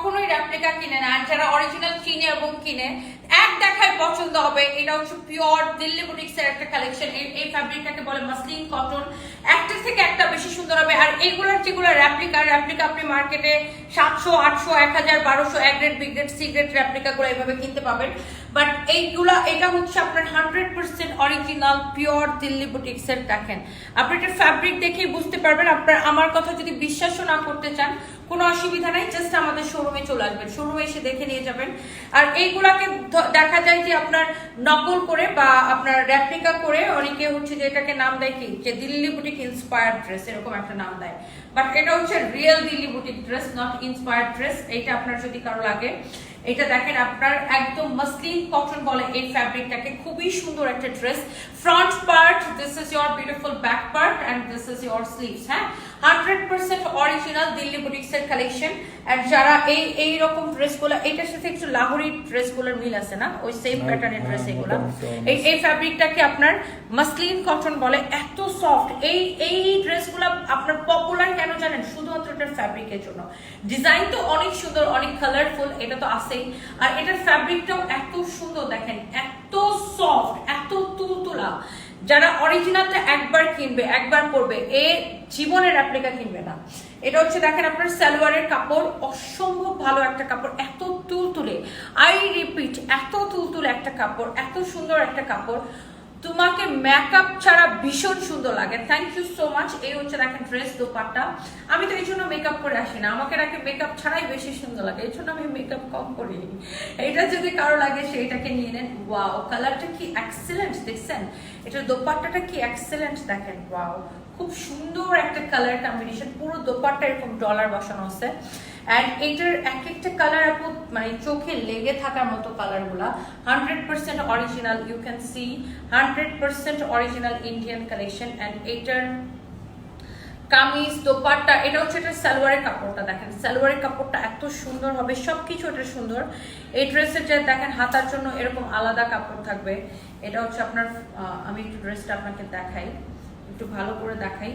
কখনোই রেপ্লিকা কিনে না আর যারা অরিজিনাল কিনে এবং কিনে, এক দেখায় পছন্দ হবে। এটা হচ্ছে পিওর দিল্লি বুটিক্স এর একটা কালেকশন এই ফ্যাব্রিকটাকে বলে মাসলিন কটন একটা থেকে একটা বেশি সুন্দর হবে। আর এইগুলোর যেগুলো রেপ্লিকা রেপ্লিকা আপনি মার্কেটে সাতশো, আটশো, এক হাজার, বারোশো, এক grade B grade C grade replica গুলো এইভাবে কিনতে পাবেন। বাট এইগুলা, এটা হচ্ছে আপনার hundred percent original pure Delhi boutiques এর দেখেন। আপনি এটা ফ্যাব্রিক দেখেই বুঝতে পারবেন। আপনার, আমার কথা যদি বিশ্বাসও না করতে চান, কোনো অসুবিধা নাই। জাস্ট আমাদের শোরুমে চলে আসবেন শোরুমে এসে দেখে নিয়ে যাবেন। আর এইগুলাকে দেখা যায় যে আপনার নকল করে বা আপনার রেপ্লিকা করে অনেকে হচ্ছে যে এটাকে নাম দেয় কি, যে দিল্লি বুটিক ইন্সপায়ার্ড ড্রেস এরকম একটা নাম দেয়। বাট এটা হচ্ছে real Delhi boutique dress not inspired dress এইটা আপনার যদি কারও লাগে। এটা দেখেন, আপনার একদম মাসলিন কটন বলে এই ফ্যাব্রিকটাকে খুবই সুন্দর একটা dress front part this is your beautiful back part and this is your sleeves হ্যাঁ? Hundred percent original Delhi boutiques এর কালেকশন এন্ড যারা এই এই রকম ড্রেসগুলো এটার সাথে একটু লাহোরি ড্রেসগুলোর মিল আছে না? ওই সেম প্যাটার্নের ড্রেস এগুলো। এই এই ফ্যাব্রিকটাকে আপনার মাসলিন কটন বলে? এত সফট এই এই ড্রেসগুলো আপনার পপুলার কেন জানেন? শুধুমাত্র এটার ফ্যাব্রিকের জন্য। ডিজাইন তো অনেক সুন্দর অনেক কালারফুল এটা তো আছেই। আর এটার ফ্যাব্রিকটাও এত সুন্দর দেখেন এত সফট এত তুলতুলা। যারা অরিজিনালটা একবার কিনবে, একবার পরবে, এ জীবনের অ্যাপ্লিকা কিনবে না। এটা হচ্ছে দেখেন আপনার সালোয়ারের কাপড়, অসম্ভব ভালো একটা কাপড়, এত তুলতুলে। আই রিপিট এত তুলতুলে একটা কাপড়, এত সুন্দর একটা কাপড়। তোমাকে মেকআপ ছাড়া ভীষণ সুন্দর লাগে। থ্যাংক ইউ সো মাচ এই হচ্ছে দেখেন ড্রেস দোপাট্টা। আমি তো এই জন্য মেকআপ করে আসি না। আমাকে নাকি মেকআপ ছাড়াই বেশি সুন্দর লাগে। এই জন্য আমি মেকআপ কম করি। এটা যদি কারও লাগে, সেইটাকে নিয়ে নেন। ওয়াও কালারটা কি এক্সেলেন্ট দেখছেন? এটার দোপাট্টাটা কি এক্সেলেন্ট দেখেন। ওয়াও খুব সুন্দর একটা কালার কম্বিনেশন পুরো দোপাট্টা এরকম ডলার বসানো আছে। অ্যান্ড এটার এক একটা কালার আপু মানে চোখে লেগে থাকার মতো কালারগুলা hundred percent original you can see hundred percent original Indian collection and এটার কামিজ, দোপাট্টা, এটা হচ্ছে এটা সালোয়ারের কাপড়টা দেখেন। সালোয়ারের কাপড়টা এত সুন্দর হবে, সবকিছু এটা সুন্দর। এই ড্রেসের যে দেখেন, হাতার জন্য এরকম আলাদা কাপড় থাকবে। এটা হচ্ছে আপনার আমি একটু ড্রেসটা আপনাকে দেখাই, একটু ভালো করে দেখাই।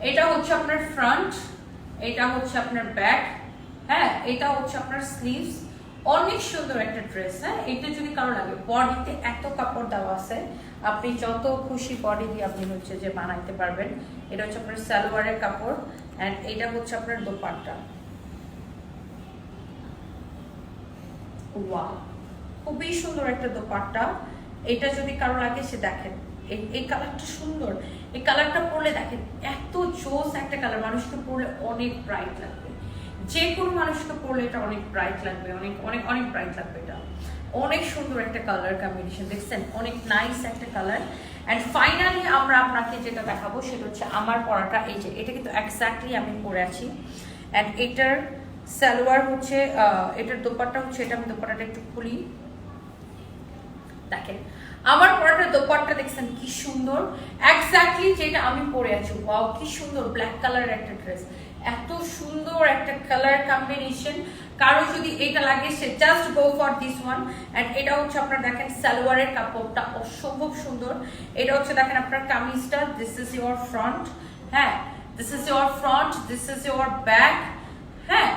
এটা হচ্ছে আপনার ফ্রন্ট এটা হচ্ছে আপনার ব্যাক হ্যাঁ এটা হচ্ছে আপনার স্লিভস অনেক সুন্দর একটা ড্রেস হ্যাঁ এটা যদি কারও লাগে, বডিতে এত কাপড় দেওয়া আছে, আপনি যত খুশি বডি দিয়ে আপনি হচ্ছে যে বানাইতে পারবেন। এটা হচ্ছে আপনার সালোয়ারের কাপড় অ্যান্ড এটা হচ্ছে আপনার দোপাট্টা। খুবই সুন্দর একটা দোপাট্টা। এটা যদি কারও লাগে সে দেখেন, এই- কালারটা সুন্দর। এই কালারটা পরলে দেখেন, এত জোস একটা কালার মানুষকে পরলে অনেক ব্রাইট লাগবে। যে কোনো মানুষকে পরলে এটা অনেক ব্রাইট লাগবে, অনেক অনেক অনেক ব্রাইট লাগবে এটা। অনেক সুন্দর একটা কালার কম্বিনেশন দেখছেন? অনেক নাইস একটা কালার অ্যান্ড ফাইনালি আমরা আপনাকে যেটা দেখাবো, সেটা হচ্ছে আমার পরাটা। এই যে, এটা কিন্তু এক্স্যাক্টলি আমি পরে আছি। অ্যান্ড এটার সালোয়ার হচ্ছে এটার দোপাট্টা হচ্ছে, এটা আমি দোপাট্টাটা একটু খুলি। দেখেন, আমার পরাটা দোপাট্টা দেখছেন কি সুন্দর। এক্স্যাক্টলি যেটা আমি পরে আছি। ওয়াও কি সুন্দর ব্ল্যাক কালারের একটা ড্রেস এত সুন্দর একটা কালার কম্বিনেশন কারও যদি এটা লাগে, সে just go for this one and এটা হচ্ছে আপনার দেখেন, সালোয়ারের কাপড়টা অসম্ভব সুন্দর। এটা হচ্ছে দেখেন আপনার কামিজটা। দিস ইজ ইওর ফ্রন্ট হ্যাঁ this is your front this is your back হ্যাঁ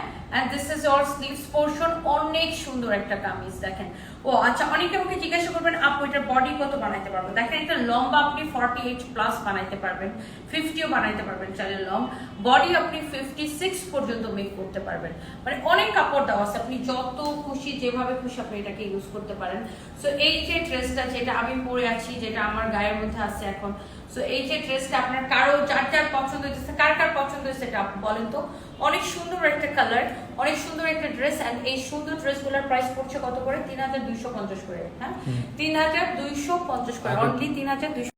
অনেক সুন্দর একটা কামিজ দেখেন। ও আচ্ছা অনেকে আমাকে জিজ্ঞাসা করবেন আপু এটার বডি কত বানাইতে পারব? দেখেন এটা লম্বা আপনি ফর্টি এইট প্লাস বানাইতে পারবেন ফিফটিও বানাইতে পারবেন চাইলে লং বডি আপনি ফিফটি সিক্স পর্যন্ত মেক করতে পারবেন। মানে অনেক কাপড় দেওয়া আছে আপনি যত খুশি যেভাবে খুশি আপনি এটাকে ইউজ করতে পারেন। সো এই যে ড্রেসটা যেটা আমি পরে আছি যেটা আমার গায়ের মধ্যে আছে এখন সো এই যে ড্রেসটা আপনার কারও যার যার পছন্দ হয়েছে কার কার পছন্দ হয়েছে এটা আপনি বলেন তো। অনেক সুন্দর একটা কালার অনেক সুন্দর একটা ড্রেস অ্যান্ড এই সুন্দর ড্রেসগুলোর প্রাইস পড়ছে কত করে? তিন হাজার দুইশো পঞ্চাশ করে হ্যাঁ? তিন হাজার দুইশো পঞ্চাশ করে অনলি তিন হাজার দুইশো